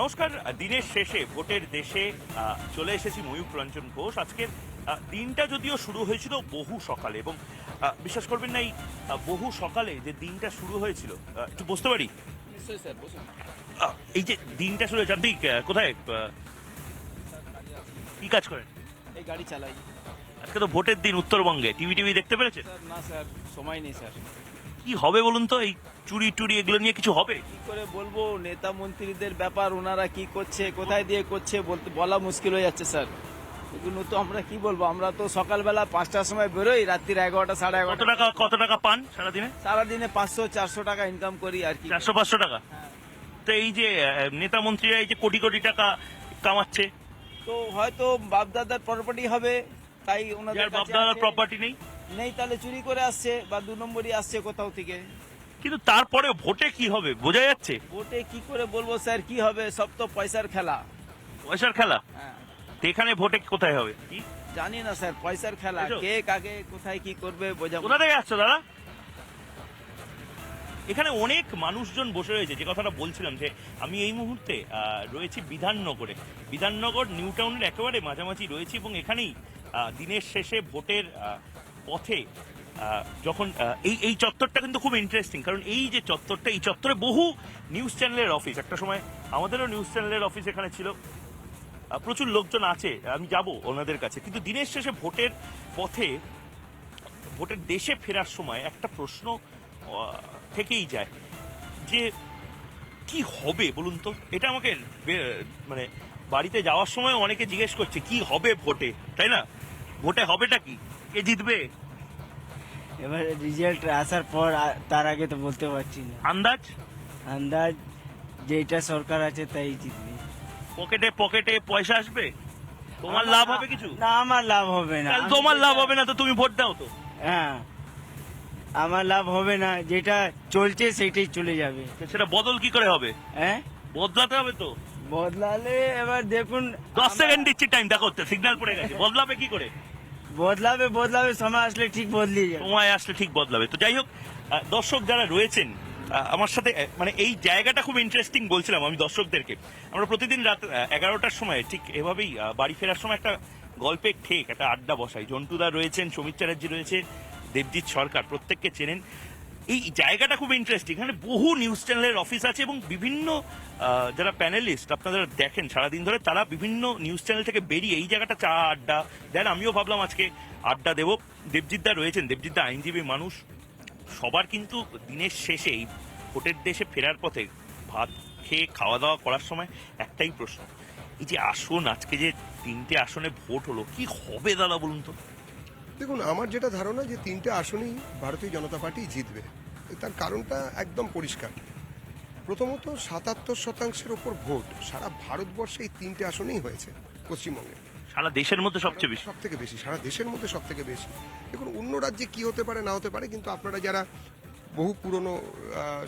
নমস্কার দিনের শেষে ভোটের দেশে চলে এসেছি ময়ূক রঞ্জন ঘোষ। আজকের দিনটা যদিও শুরু হয়েছিল বহু সকালে এবং বিশ্বাস করবেন না এই বহু সকালে যে দিনটা শুরু হয়েছিল একটু বুঝতে পারি? এই যে দিনটা শুরু হয়েছে আপনি কোথায়? কি কাজ করেন? এই গাড়ি চালাই। আজকে তো ভোটের দিন উত্তরবঙ্গে। টিভি টিভি দেখতে পেরেছেন? না স্যার সময় নেই স্যার। কি হবে বলুন তো? এই চুরি টুরি এগুলো নিয়ে কিছু হবে? কি করে বলব? নেতা মন্ত্রীদের ব্যাপার ওনারা কি করছে কোথায় দিয়ে করছে বলতে বলা মুশকিল হয়ে যাচ্ছে স্যার। এগুলো তো আমরা কি বলব? আমরা তো সকালবেলা পাঁচটার সময় বেরোই রাত্রির এগারোটা সাড়ে এগারোটা। টাকা কত টাকা পান সারাদিনে? সারাদিনে পাঁচশো চারশো টাকা ইনকাম করি আর কি। চারশো পাঁচশো টাকা? তো এই যে নেতা মন্ত্রীরা এই যে কোটি কোটি টাকা কামাচ্ছে তো হয়তো বাপদাদার প্রপার্টি হবে তাই ওনাদের বাপদাদার প্রপার্টি নেই। নেই তাহলে চুরি করে আসছে বা দু নম্বরই আসছে কোথাও থেকে। কিন্তু তারপরে ভোটে কি হবে বোঝা যাচ্ছে? ভোটে কি করে বলব স্যার কি হবে? সব তো পয়সার খেলা। পয়সার খেলা? হ্যাঁ। এখানে ভোটে কোথায় হবে? কি? জানি না স্যার পয়সার খেলা। কে কাকে কোথায় কি করবে বোঝা কোথা থেকে আসছো দাদা? এখানে অনেক মানুষজন বসে রয়েছে যে কথাটা বলছিলাম যে আমি এই মুহূর্তে রয়েছি বিধাননগরে। বিধাননগর নিউ টাউনের একেবারে মাঝামাঝি রয়েছি এবং এখানেই দিনের শেষে ভোটের পথে যখন এই এই চত্বরটা কিন্তু খুব ইন্টারেস্টিং কারণ এই যে চত্বরটা, এই চত্বরে বহু নিউজ চ্যানেলের অফিস একটা সময় আমাদেরও নিউজ চ্যানেলের অফিস এখানে ছিল। প্রচুর লোকজন আছে, আমি যাব ওনাদের কাছে। কিন্তু দিনের শেষে ভোটের পথে, ভোটের দেশে ফেরার সময় একটা প্রশ্ন থেকেই যায় যে, কি হবে বলুন তো? এটা আমাকে মানে বাড়িতে যাওয়ার সময় অনেকে জিজ্ঞেস করছে, কি হবে ভোটে? তাই না? ভোটে হবেটা কি? কে জিতবে? এবার রেজাল্ট আসার পর তার আগে তো বলতে পারছি না। আন্দাজ? আন্দাজ যেটা সরকার আছে তাই জিতবে। পকেটে পকেটে পয়সা আসবে? তোমার লাভ হবে কিছু? না আমার লাভ হবে না। তাহলে তোমার লাভ হবে না তো তুমি ভোট দাও তো। হ্যাঁ আমার লাভ হবে না যেটা চলছে সেটাই চলে যাবে। সেটা বদল কি করে হবে? হ্যাঁ? বদলাতে হবে তো। বদলালে এবার দেখুন দশ সেকেন্ড দিচ্ছি টাইম দেখো সিগন্যাল পড়ে গেছে। বদলাবে কি করে? বদলাবে বদলাবে, সময় আসলে ঠিক বদলিয়ে যাবে। সময় আসলে ঠিক বদলাবে। তো যাই হোক দর্শক যারা রয়েছেন আমার সাথে মানে এই জায়গাটা খুব ইন্টারেস্টিং বলছিলাম আমি দর্শকদেরকে। আমরা প্রতিদিন রাত এগারোটার সময় ঠিক এভাবেই বাড়ি ফেরার সময় একটা গল্পের ঠেক, একটা আড্ডা বসাই। জন্টুদা রয়েছেন সমীর চ্যাটার্জি রয়েছে, দেবজিৎ সরকার, প্রত্যেককে চেনেন। এই জায়গাটা খুব ইন্টারেস্টিং এখানে বহু নিউজ চ্যানেলের অফিস আছে এবং বিভিন্ন যারা প্যানেলিস্ট আপনারা দেখেন সারাদিন ধরে, তারা বিভিন্ন নিউজ চ্যানেল থেকে বেরিয়ে এই জায়গাটা চা, আড্ডা দেন আমিও ভাবলাম আজকে আড্ডা দেবো। দেবজিৎদা রয়েছেন দেবজিৎদা আইনজীবী মানুষ। সবার কিন্তু দিনের শেষে এই ভোটের দেশে ফেরার পথে ভাত খেয়ে খাওয়া দাওয়া করার সময় একটাই প্রশ্ন, এই যে আসন, আজকে যে তিনটে আসনে ভোট হলো, কি হবে দাদা বলুন তো? দেখুন আমার যেটা ধারণা যে তিনটে আসনেই ভারতীয় জনতা পার্টি জিতবে তার কারণটা একদম পরিষ্কার। প্রথমত সাতাত্তর শতাংশের ওপর ভোট সারা ভারতবর্ষে এই তিনটে আসনেই হয়েছে পশ্চিমবঙ্গে। সারা দেশের মধ্যে সবচেয়ে বেশি? সব থেকে বেশি সারা দেশের মধ্যে সব থেকে বেশি। দেখুন অন্য রাজ্যে কি হতে পারে না হতে পারে কিন্তু আপনারা যারা বহু পুরনো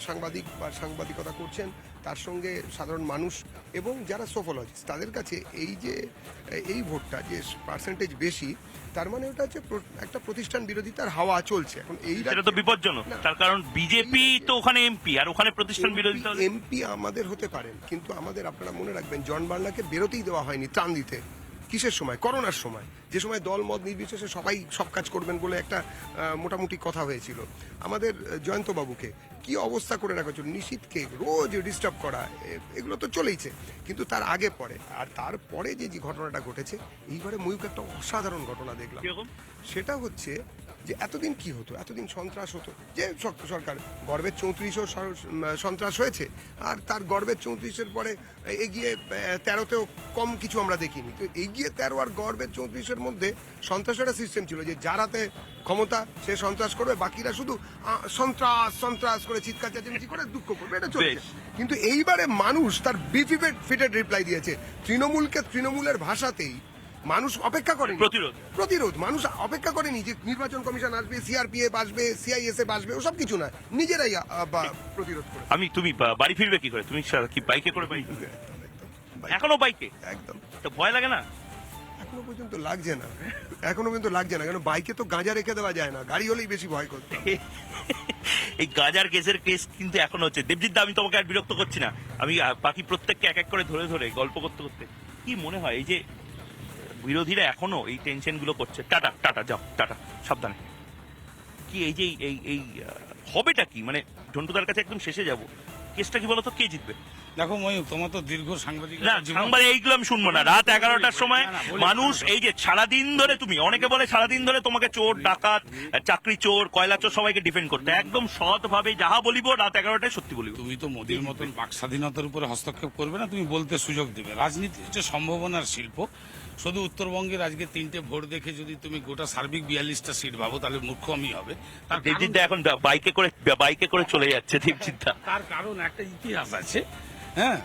সাংবাদিক বা সাংবাদিকতা করছেন। তার সঙ্গে সাধারণ মানুষ এবং যারা সোফোলজিস্ট তাদের কাছে এই যে এই ভোটটা যে পার্সেন্টেজ বেশি তার মানে ওটা হচ্ছে একটা প্রতিষ্ঠান বিরোধিতার হাওয়া চলছে। এখন এই তো বিপজ্জনক। তার কারণ বিজেপি তো ওখানে এমপি আর ওখানে প্রতিষ্ঠান বিরোধিতা এমপি আমাদের হতে পারেন কিন্তু আমাদের আপনারা মনে রাখবেন জন বার্লাকে বেরোতেই দেওয়া হয়নি ত্রাণ দিতে। কিসের সময়? করোনার সময়। যে সময় দল মত নির্বিশেষে সবাই সব কাজ করবেন বলে একটা মোটামুটি কথা হয়েছিল। আমাদের জয়ন্তবাবুকে কি অবস্থা করে রাখা হচ্ছে নিশীথকে রোজ ডিস্টার্ব করা এগুলো তো চলেইছে। কিন্তু তার আগে পরে আর তারপরে যে যে ঘটনাটা ঘটেছে এইবারে ময়ূক একটা অসাধারণ ঘটনা দেখলাম। সেটা হচ্ছে যে এতদিন কি হতো? এতদিন সন্ত্রাস হতো। যে সরকার গর্বের চৌত্রিশও সন্ত্রাস হয়েছে আর তার গর্বের চৌত্রিশের পরে এগিয়ে তেরোতেও কম কিছু আমরা দেখিনি। তো এগিয়ে তেরো আর গর্বের চৌত্রিশের মধ্যে সন্ত্রাসের একটা সিস্টেম ছিল যে যারাতে ক্ষমতা সে সন্ত্রাস করবে বাকিরা শুধু সন্ত্রাস সন্ত্রাস করে চিৎকার চেঁচামেচি করে দুঃখ করবে এটা চলছে। কিন্তু এইবারে মানুষ তার বিফিটেড ফিটেড রিপ্লাই দিয়েছে। তৃণমূলকে তৃণমূলের ভাষাতেই মানুষ অপেক্ষা করেনি। প্রতিরোধ। প্রতিরোধ। মানুষ অপেক্ষা করেনি যে নির্বাচন কমিশন আসবে সিআরপিএফ আসবে সিআইএসএফ আসবে ওসব কিছু না নিজেরাই প্রতিরোধ করে আমি তুমি বাড়ি ফিরবে কি করে? তুমি কি বাইকে করে একদম, এখনও বাইকে? একদম। তো ভয় লাগে না? এখনও পর্যন্ত লাগছে না। এখনও পর্যন্ত লাগছে না। কেন বাইকে তো গাঁজা রেখে দেওয়া যায় না। গাড়ি হলেই বেশি ভয় করতে এই গাজার কেসের কেস কিন্তু এখন হচ্ছে। দেবজিৎ দা, আমি তোমাকে আর বিরক্ত করছি না। আমি বাকি প্রত্যেককে এক এক করে ধরে ধরে গল্প করতে করতে। কি মনে হয় এই যে বিরোধীরা এখনও এই টেনশনগুলো করছে। টাটা টাটা যাও টাটা সাবধানে। কি এই যে এই এই হবেটা কি? মানে ঝন্টুদার কাছে একদম শেষে যাব। কেসটা কি বলতো? কে জিতবে? দেখো ময়ূর তোমার তো দীর্ঘ সাংবাদিক না সাংবাদ এইগুলো আমি শুনব না। রাত এগারোটার সময় মানুষ এই যে সারাদিন ধরে তুমি অনেকে বলে সারাদিন ধরে তোমাকে চোর ডাকাত চাকরি চোর কয়লা চোর সবাইকে ডিফেন্ড করতে। একদম সৎ ভাবে যাহা বলিব রাত এগারোটায় সত্যি বলিব। তুমি তো মোদির মতন বাক স্বাধীনতার উপরে হস্তক্ষেপ করবে না তুমি বলতে সুযোগ দেবে। রাজনীতি হচ্ছে সম্ভাবনার শিল্প। শুধু উত্তরবঙ্গের আজকে তিনটে ভোট দেখে যদি তুমি গোটা সার্বিক বিয়াল্লিশটা সিট ভাবো তাহলে মূর্খ আমি হবে। তার কারণ- দেবজিৎ দা এখন বাইকে করে বাইকে করে চলে যাচ্ছে তার কারণ একটা ইতিহাস আছে হ্যাঁ?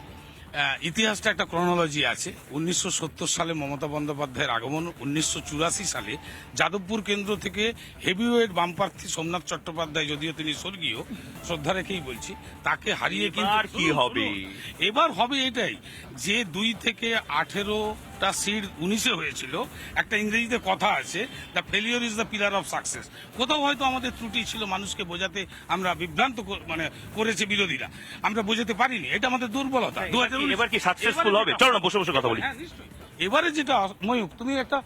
ইতিহাসটা একটা ক্রনোলজি আছে। উনিশশো সত্তর সালে মমতা বন্দ্যোপাধ্যায়ের আগমন উনিশশো চুরাশি সালে যাদবপুর কেন্দ্র থেকে হেভিওয়েট বামপ্রার্থী সোমনাথ চট্টোপাধ্যায় যদিও তিনি স্বর্গীয় শ্রদ্ধা রেখেই বলছি তাকে হারিয়ে কিন্তু কি হবে? এবার হবে এটাই যে দুই থেকে আঠেরোটা সিড উনিশে হয়েছিল একটা ইংরেজিতে কথা আছে the failure is the pillar of success কোথাও হয়তো আমাদের ত্রুটি ছিল মানুষকে বোঝাতে আমরা বিভ্রান্ত মানে করেছে বিরোধীরা। আমরা বোঝাতে পারিনি এটা আমাদের দুর্বলতা। এবার কি- এবার কি সাকসেসফুল হবে? চলো না বসে বসে কথা বলি। হ্যাঁ, নিশ্চয়ই। এবারে যেটা ময়ূক তুমি একটা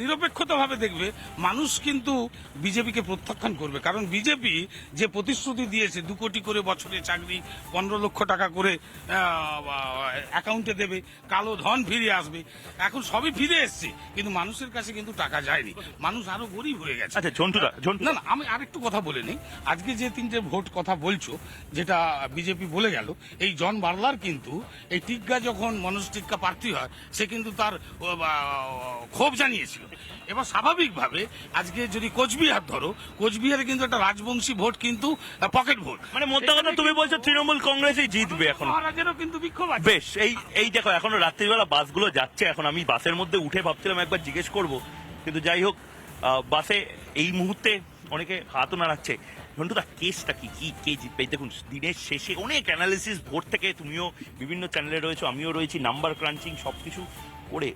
নিরপেক্ষতা ভাবে দেখবে মানুষ কিন্তু বিজেপিকে প্রত্যাখ্যান করবে। কারণ বিজেপি যে প্রতিশ্রুতি দিয়েছে দু কোটি করে বছরে চাকরি পনেরো লক্ষ টাকা করে অ্যাকাউন্টে দেবে কালো ধন ফিরে আসবে এখন সবই ফিরে এসছে কিন্তু মানুষের কাছে কিন্তু টাকা যায়নি। মানুষ আরও গরিব হয়ে গেছে। আচ্ছা ঝন্টুদা না না আমি আরেকটু কথা বলে নিই। আজকে যে তিনটে ভোট কথা বলছো যেটা বিজেপি বলে গেল এই জন বার্লার কিন্তু এই টিক্কা যখন মনোজ টিক্কা প্রার্থী হয় সে কিন্তু তার ক্ষোভ জানিয়েছিল। এবার স্বাভাবিকভাবে আজকে যদি কোচবিহার ধরো কোচবিহারে কিন্তু একটা রাজবংশী ভোট কিন্তু পকেট ভোট। মানে মোদ্দা কথা তুমি বলছো তৃণমূল কংগ্রেসই জিতবে এখন। মহারাজেরও কিন্তু বিক্ষোভ আছে। বেশ এই এই দেখো এখনও রাত্রিবেলা বাসগুলো যাচ্ছে এখন আমি বাসের মধ্যে উঠে ভাবছিলাম একবার জিজ্ঞেস করব। কিন্তু যাই হোক বাসে এই মুহূর্তে অনেকে হাতও নাড়াচ্ছে ঘন্টুদা কেসটা কি? কি কে জিতবে দেখুন দিনের শেষে অনেক অ্যানালিসিস ভোট থেকে তুমিও বিভিন্ন চ্যানেলে রয়েছো আমিও রয়েছি নাম্বার ক্রাঞ্চিং সবকিছু। করে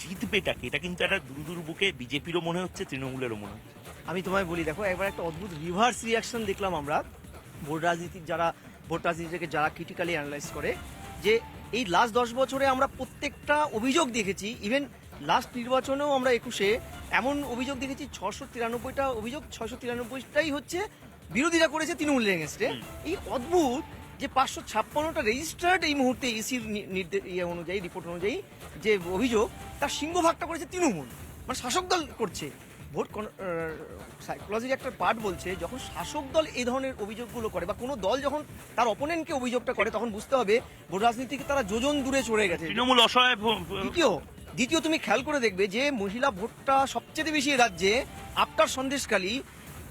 জিতবেটা কি এটা কিন্তু একটা দূর দূর বুকে বিজেপিরও মনে হচ্ছে তৃণমূলেরও মনে হচ্ছে। আমি তোমায় বলি দেখো একবার একটা অদ্ভুত রিভার্স রিয়াকশন দেখলাম আমরা ভোট রাজনীতির যারা ভোট রাজনীতিকে যারা ক্রিটিক্যালি অ্যানালাইজ করে যে এই লাস্ট দশ বছরে আমরা প্রত্যেকটা অভিযোগ দেখেছি ইভেন লাস্ট নির্বাচনেও আমরা একুশে এমন অভিযোগ দেখেছি ছশো তিরানব্বইটা অভিযোগ ছশো তিরানব্বইটাই হচ্ছে বিরোধীরা করেছে তৃণমূলের এগেনস্টে এই অদ্ভুত যে পাঁচশো ছাপ্পান্নটা রেজিস্টার্ড এই মুহূর্তে ইসির নির্দেশ ইয়ে অনুযায়ী রিপোর্ট অনুযায়ী যে অভিযোগ তার সিংহভাগটা করেছে তৃণমূল। মানে শাসক দল করছে। ভোট সাইকোলজির একটা পার্ট বলছে যখন শাসক দল এই ধরনের অভিযোগগুলো করে বা কোনো দল যখন তার অপোনেন্টকে অভিযোগটা করে তখন বুঝতে হবে ভোট রাজনীতি থেকে তারা যোজন দূরে চলে গেছে। তৃণমূল অসহায় দ্বিতীয় দ্বিতীয় তুমি খেয়াল করে দেখবে যে মহিলা ভোটটা সবচেয়ে বেশি রাজ্যে আফটার সন্দেশকালী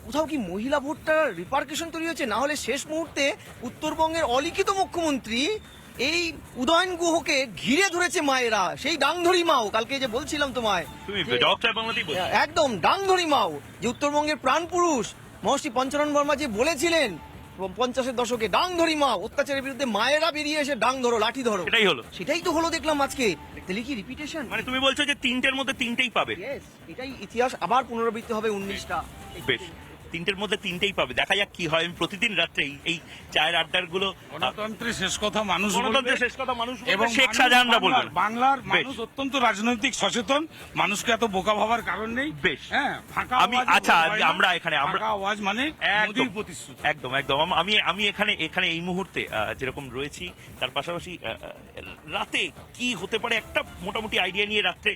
কোথাও কি মহিলা ভোটটা রিপার্কেশন তৈরি হয়েছে? না হলে শেষ মুহূর্তে উত্তরবঙ্গের অলিখিত মুখ্যমন্ত্রী এই উদয়ন গুহকে ঘিরে ধরেছে মায়েরা। সেই ডাংধরি মাও কালকে যে বলছিলাম তোমায়। একদম ডাংধরি মাও যে উত্তরবঙ্গের প্রাণ পুরুষ। মহর্ষি পঞ্চানন বর্মা যে বলেছিলেন পঞ্চাশের দশকে ডাংধরি মা অত্যাচারের বিরুদ্ধে মায়েরা বেরিয়ে এসে ডাং ধরো লাঠি ধরো। এটাই হলো। সেটাই তো হলো দেখলাম আজকে। তাহলে কি রিপিটেশন মানে তুমি বলছো যে তিনটের মধ্যে তিনটেই পাবে। এটাই ইতিহাস আবার পুনরাবৃত্তি হবে উনিশটা। বেশ। তিনটের মধ্যে তিনটেই পাবে। দেখা যাক কি হয়। আমি প্রতিদিন রাত্রে এই- চায়ের আড্ডারগুলো গণতন্ত্রের শেষ কথা মানুষ গণতন্ত্রের শেষ কথা মানুষ এবং শেখ শাহজাহানরা বলবেন বাংলার মানুষ অত্যন্ত রাজনৈতিক সচেতন। মানুষকে এত বোকা ভাবার কারণ নেই। বেশ। হ্যাঁ ফাঁকা আমি- আচ্ছা। আমরা এখানে- আমরা- আওয়াজ মানে একদম। প্রতিশ্রুতি। একদম একদম। আমি আমি এখানে এখানে এই মুহূর্তে যেরকম রয়েছি তার পাশাপাশি রাতে কি হতে পারে একটা মোটামুটি আইডিয়া নিয়ে রাত্রে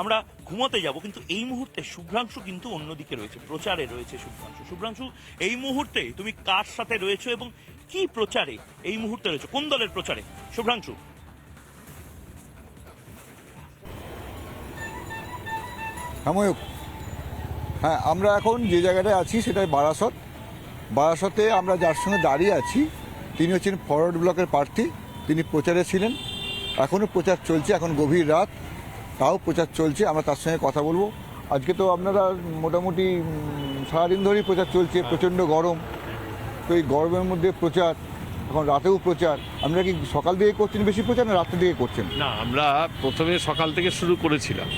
আমরা ঘুমাতে যাব, কিন্তু এই মুহূর্তে শুভ্রাংশু কিন্তু অন্যদিকে রয়েছে, প্রচারে রয়েছে শুভ্রাংশু। শুভ্রাংশু, এই মুহূর্তে তুমি কার সাথে রয়েছো এবং কি প্রচারে এই মুহূর্তে রয়েছে? কোন দলের প্রচারে? শুভ্রাংশু। হ্যাঁ হ্যাঁ আমরা এখন যে জায়গাটায় আছি সেটা বারাসত। বারাসতে আমরা যার সঙ্গে দাঁড়িয়ে আছি, তিনি হচ্ছেন ফরওয়ার্ড ব্লকের প্রার্থী, তিনি প্রচারে ছিলেন। এখনও প্রচার চলছে, এখন গভীর রাত। তাও প্রচার চলছে, আমরা তার সঙ্গে কথা বলব। আজকে তো আপনারা মোটামুটি সারাদিন ধরেই প্রচার চলছে, প্রচণ্ড গরম। তো এই গরমের মধ্যে প্রচার, এখন রাতেও প্রচার। আমরা কি সকাল দিকে করছেন বেশি প্রচার না রাত্রের দিকে করছেন? না, আমরা প্রথমে সকাল থেকে শুরু করেছিলাম।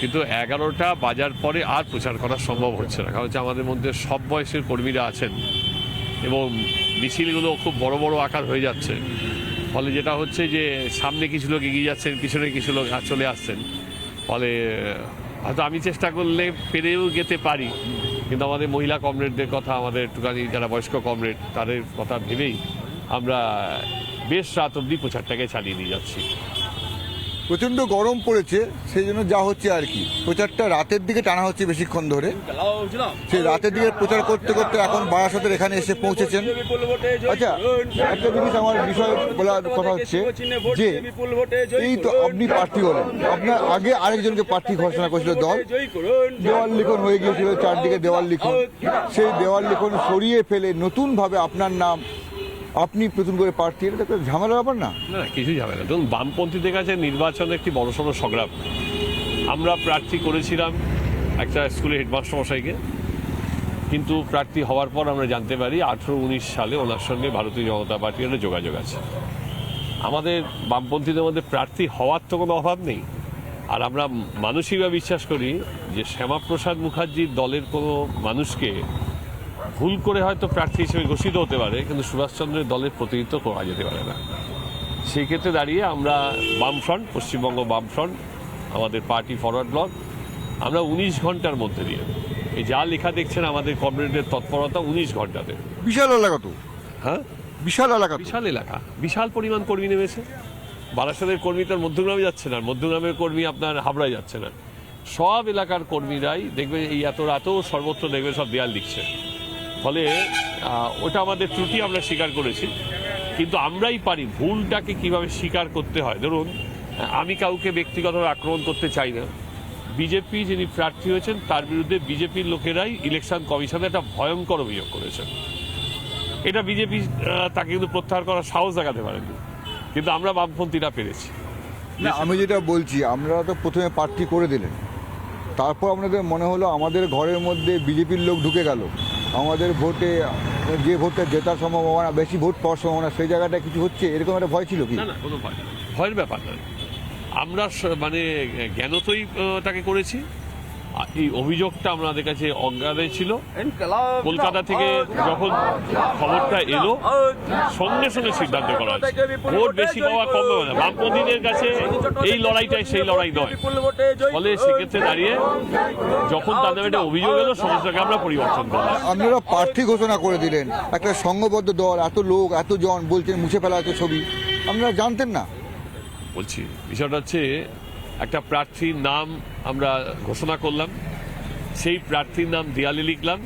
কিন্তু এগারোটা বাজার পরে আর প্রচার করা সম্ভব হচ্ছে না। কারণ হচ্ছে আমাদের মধ্যে সব বয়সের কর্মীরা আছেন এবং মিছিলগুলো খুব বড় বড় আকার হয়ে যাচ্ছে। ফলে যেটা হচ্ছে যে সামনে কিছু লোক এগিয়ে যাচ্ছেন, পিছনে কিছু লোক চলে আসছেন। ফলে হয়তো আমি চেষ্টা করলে পেরেও যেতে পারি। কিন্তু আমাদের মহিলা কমরেডদের কথা, আমাদের একটুখানি যারা বয়স্ক কমরেড, তাদের কথা ভেবেই আমরা বেশ রাত অবধি প্রচারটাকে চালিয়ে নিয়ে যাচ্ছি। প্রচণ্ড গরম পড়েছে, সেই জন্য যা হচ্ছে আর কি। প্রচারটা রাতের দিকে টানা হচ্ছে বেশিক্ষণ ধরে। সেই রাতের দিকে প্রচার করতে করতে এখন বারাসতের এখানে এসে পৌঁছেছেন। আচ্ছা একটা জিনিস আমার বিষয় বলার কথা হচ্ছে যে, এই তো আপনি প্রার্থী হলেন। আপনার আগে আরেকজনকে প্রার্থী ঘোষণা করেছিল দল। দেওয়াল লিখন হয়ে গিয়েছিল, চারদিকে দেওয়াল লিখন। সেই দেওয়াল লিখন সরিয়ে ফেলে নতুনভাবে আপনার নাম আপনি নতুন করে প্রার্থী এটা তো ঝামেলা ব্যাপার না। না কিছু ঝামেলা। ধরুন বামপন্থীদের কাছে নির্বাচন একটি বড়সড় সংগ্রাম। আমরা প্রার্থী করেছিলাম একটা স্কুলে হেডমাস্টার মশাইকে, কিন্তু প্রার্থী হওয়ার পর আমরা জানতে পারি আঠেরো উনিশ সালে ওনার সঙ্গে ভারতীয় জনতা পার্টির একটা যোগাযোগ আছে। আমাদের বামপন্থীদের মধ্যে প্রার্থী হওয়ার তো কোনো অভাব নেই। আর আমরা মানসিকভাবে বিশ্বাস করি যে শ্যামাপ্রসাদ মুখার্জির দলের কোনো মানুষকে ভুল করে হয়তো প্রার্থী হিসেবে ঘোষিত হতে পারে কিন্তু সুভাষচন্দ্রের দলের প্রতিনিধিত্ব করা যেতে পারে না। সেই ক্ষেত্রে দাঁড়িয়ে আমরা বামফ্রন্ট পশ্চিমবঙ্গ বামফ্রন্ট আমাদের পার্টি ফরওয়ার্ড ব্লক আমরা উনিশ ঘণ্টার মধ্যে দিয়ে এই যা লেখা দেখছেন আমাদের কমরেডের তৎপরতা উনিশ ঘন্টাতে। বিশাল এলাকা তো। হ্যাঁ? বিশাল এলাকা বিশাল এলাকা। বিশাল পরিমাণ কর্মী নেমেছে। বারাসাতের কর্মী তার মধ্যগ্রামে যাচ্ছে না মধ্যগ্রামের কর্মী আপনার হাবড়ায় যাচ্ছে না। সব এলাকার কর্মীরাই দেখবে এই এত রাতেও সর্বত্র দেখবে সব দেয়াল লিখছে ফলে ওটা আমাদের ত্রুটি, আমরা স্বীকার করেছি। কিন্তু আমরাই পারি ভুলটাকে কীভাবে স্বীকার করতে হয়। ধরুন, আমি কাউকে ব্যক্তিগত আক্রমণ করতে চাই না। বিজেপি যিনি প্রার্থী হয়েছেন, তার বিরুদ্ধে বিজেপির লোকেরাই ইলেকশন কমিশনে একটা ভয়ঙ্কর অভিযোগ করেছেন। এটা বিজেপি তাকে কিন্তু প্রত্যাহার করার সাহস দেখাতে পারেনি। কিন্তু আমরা বামপন্থীরা পেরেছি। না, আমি যেটা বলছি, আমরা তো প্রথমে প্রার্থী করে দিলেন। তারপর আপনাদের মনে হলো আমাদের ঘরের মধ্যে বিজেপির লোক ঢুকে গেল। আমাদের ভোটে, যে ভোটটা জেতার সম্ভাবনা, বেশি ভোট পাওয়ার সম্ভাবনা, সেই জায়গাটা কিছু হচ্ছে? এরকম একটা ভয় ছিল কি? না না। ভয়ের ব্যাপার আমরা মানে জ্ঞানতই তাকে করেছি। এই অভিযোগটা আমাদের কাছে অজ্ঞানে ছিল। কলকাতা থেকে যখন খবরটা এলো সঙ্গে সঙ্গে সিদ্ধান্ত করা হয়েছে। ভোট বেশি পাওয়া কম না। বামপন্থীদের কাছে এই লড়াইটাই সেই লড়াই নয়। ফলে সেক্ষেত্রে দাঁড়িয়ে যখন তাদের একটা অভিযোগ এলো সমস্যাকে আমরা পরিবর্তন করলাম। আপনারা প্রার্থী ঘোষণা করে দিলেন। একটা সংঘবদ্ধ দল এত লোক এত জন বলছেন মুছে ফেলা আছে ছবি। আপনারা জানতেন না। বলছি বিষয়টা হচ্ছে একটা প্রার্থীর নাম আমরা ঘোষণা করলাম। সেই প্রার্থীর নাম দেয়ালে লিখলাম।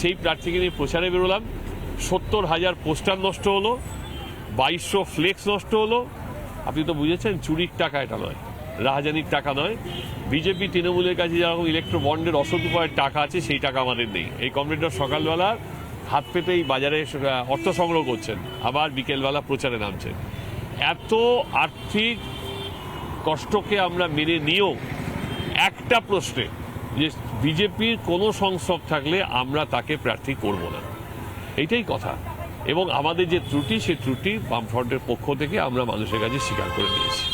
সেই প্রার্থীকে নিয়ে প্রচারে বেরোলাম। সত্তর হাজার পোস্টার নষ্ট হলো। বাইশশো ফ্লেক্স নষ্ট হলো। আপনি তো বুঝেছেন, চুরির টাকা এটা নয়, রাহাজানির টাকা নয়। বিজেপি, তৃণমূলের কাছে যেরকম ইলেকট্রো বন্ডের অসৎ উপায়ের টাকা আছে, সেই টাকা আমাদের নেই। এই কমরেডরা সকালবেলা হাত পেতেই বাজারে অর্থ সংগ্রহ করছেন। আবার বিকেলবেলা প্রচারে নামছেন। এত আর্থিক কষ্টকে আমরা মেনে নিয়েও একটা প্রশ্নে যে বিজেপির কোনো সংসদ থাকলে আমরা তাকে প্রার্থী করব না। এইটাই কথা। এবং আমাদের যে ত্রুটি সেই ত্রুটি বামফ্রন্টের পক্ষ থেকে আমরা মানুষের কাছে স্বীকার করে নিয়েছি।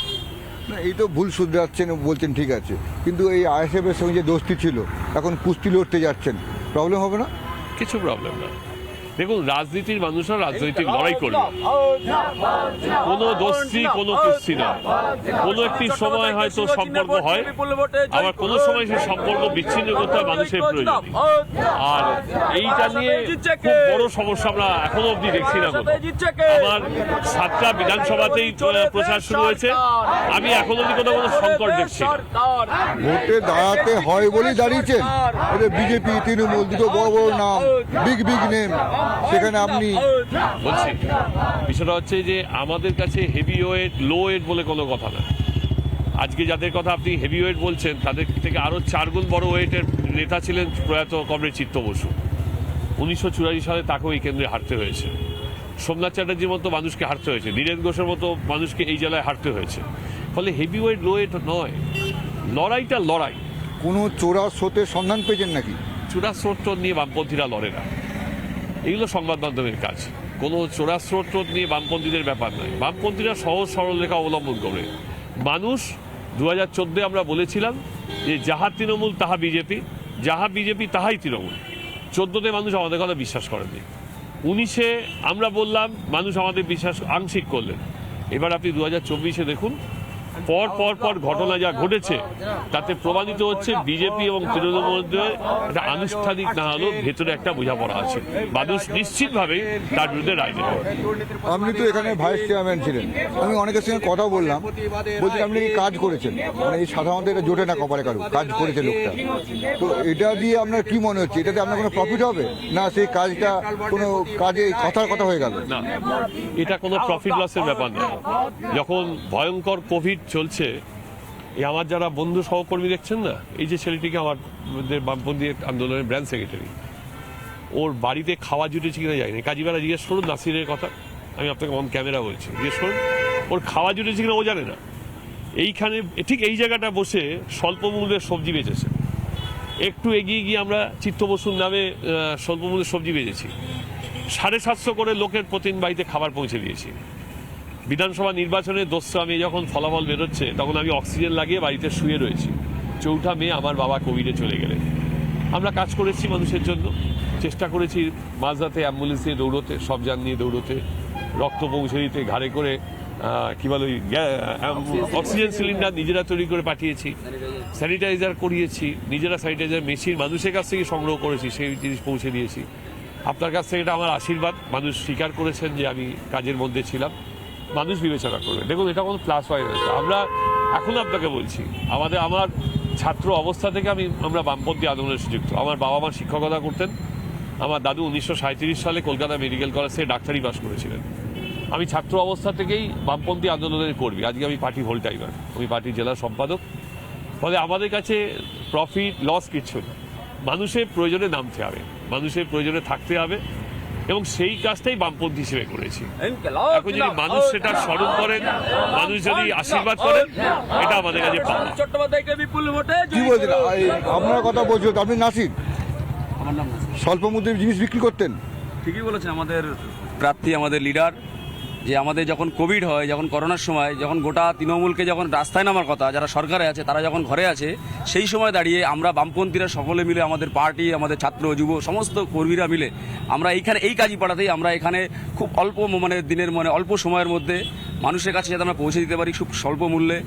না এই তো ভুল শুধরাচ্ছেন বলছেন ঠিক আছে। কিন্তু এই আইএসএফের সঙ্গে যে দোস্তি ছিল এখন কুস্তি লড়তে যাচ্ছেন। প্রবলেম হবে না? কিছু প্রবলেম না। দেখুন রাজনীতির মানুষরা রাজনৈতিক লড়াই করবে। কোনো দোস্তি কোনো কুস্তি না। কোনো একটি সময় হয়তো সম্পর্ক হয় আবার কোনো সময় সেই সম্পর্ক বিচ্ছিন্ন করতে মানুষের প্রয়োজন। আর এইটা নিয়ে খুব বড় সমস্যা আমরা এখনও অবধি দেখছি না আমার সাতটা বিধানসভাতেই প্রচার শুরু হয়েছে। আমি এখনও অবধি কোথাও কোনো সংকট দেখছি ভোটে দাঁড়াতে হয় বলেই দাঁড়িয়েছেন। বিজেপি তৃণমূল দুটো বড় বড় নাম বিগ বিগ নেম সেখানে আপনি বলছি বিষয়টা হচ্ছে যে আমাদের কাছে হেভি ওয়েট লো ওয়েট বলে কোনো কথা না। আজকে যাদের কথা আপনি হেভি ওয়েট বলছেন তাদের থেকে আরও চারগুণ বড় ওয়েটের নেতা ছিলেন প্রয়াত কমরেড চিত্ত বসু। উনিশশো চুরাশি সালে তাকেও এই কেন্দ্রে হারতে হয়েছে। সোমনাথ চ্যাটার্জির মতো মানুষকে হারতে হয়েছে। ধীরেন ঘোষের মতো মানুষকে এই জেলায় হারতে হয়েছে। ফলে হেভি ওয়েট লো ওয়েট নয়। লড়াইটা লড়াই। কোনো চোরা স্রোতের সন্ধান পেয়েছেন নাকি? চোরা স্রোত নিয়ে বামপন্থীরা লড়ে না। এগুলো সংবাদ মাধ্যমের কাজ। কোনো চোরাস্রোত নিয়ে বামপন্থীদের ব্যাপার নয়। বামপন্থীরা সহজ সরল রেখা অবলম্বন করে। মানুষ দু হাজার আমরা বলেছিলাম যে যাহা তৃণমূল তাহা বিজেপি, যাহা বিজেপি তাহাই তৃণমূল। চোদ্দোতে মানুষ আমাদের কথা বিশ্বাস করেনি। উনিশে আমরা বললাম, মানুষ আমাদের বিশ্বাস আংশিক করলেন। এবার আপনি দু হাজার চব্বিশে দেখুন পর পর পর ঘটনা যা ঘটেছে তাতে প্রমাণিত হচ্ছে বিজেপি এবং তৃণমূলের মধ্যে একটা আনুষ্ঠানিক না হলেও ভেতরে একটা বোঝাপড়া আছে। মানুষ নিশ্চিতভাবে তার বিরুদ্ধে রায় দেবে আপনি তো এখানে ভাইস চেয়ারম্যান ছিলেন। আমি অনেকের সঙ্গে কথা বললাম বলছি আপনি কি কাজ করেছেন? মানে এই সাধারণত এটা জোটে না কপালে কারু কাজ করেছে লোকটা। তো এটা দিয়ে আপনার কি মনে হচ্ছে? এটাতে আপনার কোনো প্রফিট হবে? না সেই কাজটা কোনো কাজে কথার কথা হয়ে গেল? না এটা কোনো প্রফিট লসের ব্যাপার না। যখন ভয়ঙ্কর কোভিড চলছে আমার যারা বন্ধু সহকর্মী দেখছেন না, এই যে ছেলেটিকে আমাদের বামপন্থী আন্দোলনের ব্র্যান্ড সেক্রেটারি ওর বাড়িতে খাওয়া জুটেছে কিনা যায়নি কাজীবেলা জিজ্ঞেস করুন নাসিরের কথা, আমি আপনাকে অন ক্যামেরা বলছি। জিজ্ঞেস করুন, ওর খাওয়া জুটেছে কিনা ও জানে না। এইখানে, ঠিক এই জায়গাটা বসে স্বল্প মূল্যের সবজি বেচেছে। একটু এগিয়ে গিয়ে আমরা চিত্ত বসুর নামে স্বল্প মূল্যের সবজি বেচেছি। সাড়ে সাতশো করে লোকের প্রতিদিন বাড়িতে খাবার পৌঁছে দিয়েছি। বিধানসভা নির্বাচনে দোস্ত আমি যখন ফলাফল বেরোচ্ছে, তখন আমি অক্সিজেন লাগিয়ে বাড়িতে শুয়ে রয়েছি। চৌঠা মে আমার বাবা কোভিডে চলে গেলেন। আমরা কাজ করেছি মানুষের জন্য। চেষ্টা করেছি মাঝরাতে অ্যাম্বুলেন্স দিয়ে দৌড়োতে, সব যান নিয়ে দৌড়োতে, রক্ত পৌঁছে দিতে ঘাড়ে করে কি বলে অক্সিজেন সিলিন্ডার নিজেরা তৈরি করে পাঠিয়েছি, স্যানিটাইজার করিয়েছি, নিজেরা স্যানিটাইজার মেশিন মানুষের কাছ থেকে সংগ্রহ করেছি, সেই জিনিস পৌঁছে দিয়েছি। আপনার কাছ থেকে এটা আমার আশীর্বাদ। মানুষ স্বীকার করেছেন যে আমি কাজের মধ্যে ছিলাম। মানুষ বিবেচনা করবে। দেখুন, এটা কোনো প্লাস পয়েন্ট আছে আমরা এখন আপনাকে বলছি, আমাদের, আমার ছাত্র অবস্থা থেকে আমি, আমরা বামপন্থী আন্দোলনের সুযুক্ত আমার বাবা মা শিক্ষকতা করতেন। আমার দাদু উনিশশো সাঁইত্রিশ সালে কলকাতা মেডিকেল কলেজ থেকে ডাক্তারি পাস করেছিলেন। আমি ছাত্র অবস্থা থেকেই বামপন্থী আন্দোলনের কর্মী। আজকে আমি পার্টি হোল টাইমার আমি পার্টির জেলা সম্পাদক। ফলে আমাদের কাছে প্রফিট লস কিচ্ছু না। মানুষের প্রয়োজনে নামতে হবে। মানুষের প্রয়োজনে থাকতে হবে। এবং সেই কাজটাই বামপন্থী হিসেবে করেছি। এখন যদি মানুষ সেটা স্মরণ করেন মানুষ যদি আশীর্বাদ করেন এটা আমাদের কাছে পাওয়া। কি বলছেন আপনার কথা বলছি আপনি নাসির। আমার নাম স্বল্প মূল্যের জিনিস বিক্রি করতেন। ঠিকই বলেছেন আমাদের প্রার্থী আমাদের লিডার যে আমাদের যখন কোভিড হয়, যখন করোনার সময়, যখন গোটা তৃণমূলকে যখন রাস্তায় নামার কথা, যারা সরকারে আছে, তারা যখন ঘরে আছে, সেই সময় দাঁড়িয়ে আমরা বামপন্থীরা সকলে মিলে আমাদের পার্টি, আমাদের ছাত্র, যুব, সমস্ত কর্মীরা মিলে আমরা এইখানে, এই কাজই পাঠাতেই আমরা এখানে খুব অল্প মানে দিনের মানে অল্প সময়ের মধ্যে মানুষের কাছে যাতে আমরা পৌঁছে দিতে পারি খুব স্বল্প মূল্যে।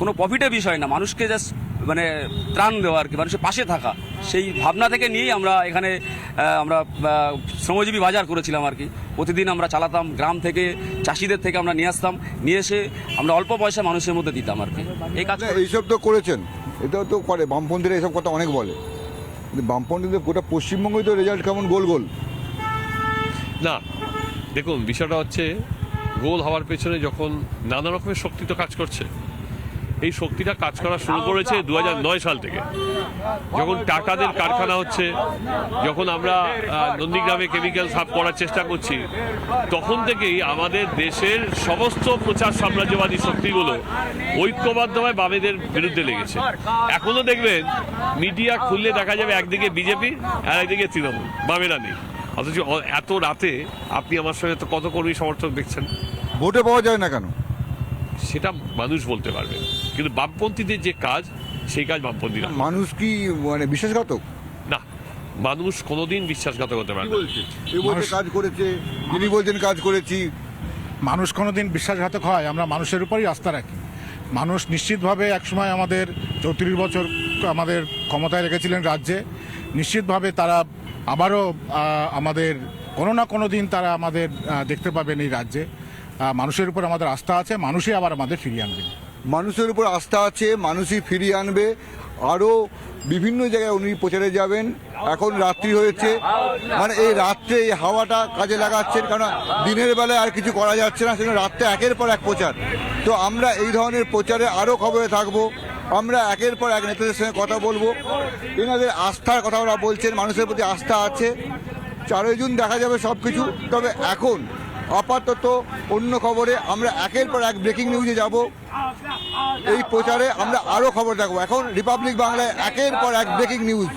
কোনো প্রফিটের বিষয় না, মানুষকে জাস্ট মানে ত্রাণ দেওয়া আর কি মানুষের পাশে থাকা। সেই ভাবনা থেকে নিয়েই আমরা এখানে আমরা শ্রমজীবী বাজার করেছিলাম আর কি। প্রতিদিন আমরা চালাতাম গ্রাম থেকে চাষিদের থেকে আমরা নিয়ে আসতাম। নিয়ে এসে আমরা অল্প পয়সা মানুষের মধ্যে দিতাম আর কি। এই কাজ এইসব তো করেছেন। এটাও তো করে বামপন্থীরা এইসব কথা অনেক বলে। বামপন্থীদের গোটা পশ্চিমবঙ্গই তো রেজাল্ট কেমন গোল গোল? না দেখুন বিষয়টা হচ্ছে গোল হওয়ার পেছনে যখন নানা রকমের শক্তি তো কাজ করছে এই শক্তিটা কাজ করা শুরু করেছে দু হাজার নয় সাল থেকে। যখন টাকাদের কারখানা হচ্ছে যখন আমরা নন্দীগ্রামে কেমিক্যাল সাফ করার চেষ্টা করছি তখন থেকেই আমাদের দেশের সমস্ত প্রচার সাম্রাজ্যবাদী শক্তিগুলো ঐক্যবদ্ধভাবে বামেদের বিরুদ্ধে লেগেছে। এখনও দেখবেন মিডিয়া খুললে দেখা যাবে একদিকে বিজেপি আর একদিকে তৃণমূল বামেরা নেই। অথচ এত রাতে আপনি আমার সঙ্গে তো কত কর্মী সমর্থক দেখছেন? ভোটে পাওয়া যায় না কেন? সেটা মানুষ বলতে পারবে। কিন্তু বামপন্থীদের যে কাজ সেই কাজ বামপন্থীরা মানুষ কি মানে বিশ্বাসঘাতক? না মানুষ কোনোদিন বিশ্বাসঘাতক হতে পারে কাজ করেছে যিনি বলছেন কাজ করেছি। মানুষ কোনোদিন বিশ্বাসঘাতক হয় আমরা মানুষের উপরই আস্থা রাখি। মানুষ নিশ্চিতভাবে একসময় আমাদের চৌত্রিশ বছর আমাদের ক্ষমতায় রেখেছিলেন রাজ্যে। নিশ্চিতভাবে তারা আবারও আমাদের কোনো না কোনো দিন তারা আমাদের দেখতে পাবেন এই রাজ্যে। মানুষের উপর আমাদের আস্থা আছে, মানুষই আবার আমাদের ফিরিয়ে আনবেন মানুষের উপর আস্থা আছে, মানুষই ফিরিয়ে আনবে। আরও বিভিন্ন জায়গায় উনি প্রচারে যাবেন। এখন রাত্রি হয়েছে। মানে এই রাত্রে এই হাওয়াটা কাজে লাগাচ্ছেন কারণ দিনের বেলায় আর কিছু করা যাচ্ছে না, সেজন্য রাত্রে একের পর এক প্রচার। তো আমরা এই ধরনের প্রচারে আরও খবরে থাকব। আমরা একের পর এক নেতাদের সঙ্গে কথা বলব। এনাদের আস্থার কথা ওরা বলছেন, মানুষের প্রতি আস্থা আছে। চারই জুন দেখা যাবে সব কিছু তবে এখন আপাতত অন্য খবরে আমরা একের পর এক ব্রেকিং নিউজে যাব। এই প্রচারে আমরা আরও খবর দেখব। এখন রিপাবলিক বাংলায় একের পর এক ব্রেকিং নিউজ